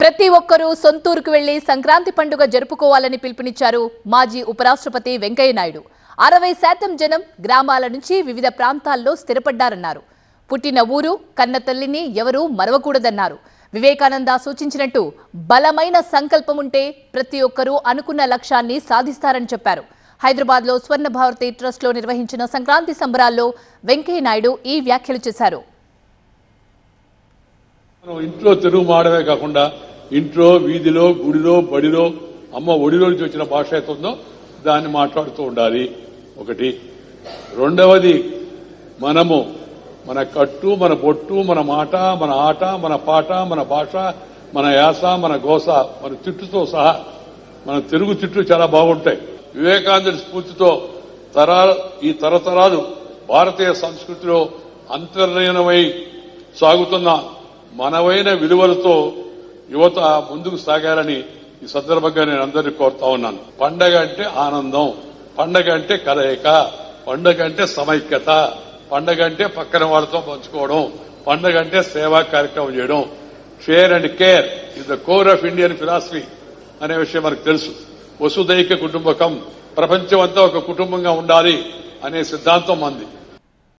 ప్రతి ఒక్కరూ సొంతూరుకు వెళ్ళి సంక్రాంతి పండుగ జరుపుకోవాలని పిలుపునిచ్చారు మాజీ ఉపరాష్ట్రపతి వెంకయ్య నాయుడు. అరవై శాతం జనం గ్రామాల నుంచి వివిధ ప్రాంతాల్లో స్థిరపడ్డారన్నారు. పుట్టిన ఊరు కన్న తల్లిని ఎవరూ మరవకూడదన్నారు. వివేకానంద సూచించినట్టు బలమైన సంకల్పం ఉంటే ప్రతి ఒక్కరూ అనుకున్న లక్ష్యాన్ని సాధిస్తారని చెప్పారు. హైదరాబాద్లో స్వర్ణ భారతి ట్రస్ట్లో నిర్వహించిన సంక్రాంతి సంబరాల్లో వెంకయ్య నాయుడు ఈ వ్యాఖ్యలు చేశారు. ఇంట్లో తెలుగు మాడమే కాకుండా ఇంట్లో వీధిలో గుడిలో బడిలో అమ్మ ఒడిలో నుంచి వచ్చిన భాష అయితే ఉందో దాన్ని మాట్లాడుతూ ఉండాలి. ఒకటి. రెండవది మనము మన కట్టు మన బొట్టు మన మాట మన ఆట మన పాట మన భాష మన యాస మన గోస మన తిట్టుతో సహా మన తెలుగు తిట్లు చాలా బాగుంటాయి. వివేకానందుడి స్ఫూర్తితో తరాలు ఈ తరతరాలు భారతీయ సంస్కృతిలో అంతర్లీనమై సాగుతున్న మనవైన విలువలతో యువత ముందుకు సాగాలని ఈ సందర్భంగా నేను అందరినీ కోరుతా ఉన్నాను. పండగ అంటే ఆనందం పండగ అంటే కలయిక పండగ అంటే సమైక్యత పండగ అంటే పక్కన వాళ్ళతో పంచుకోవడం పండగ అంటే సేవా కార్యక్రమం చేయడం. Share and care is the core of Indian philosophy అనే విషయం మనకు తెలుసు. వసుదైక కుటుంబకం ప్రపంచం అంతా ఒక కుటుంబంగా ఉండాలి అనే సిద్ధాంతం మంది.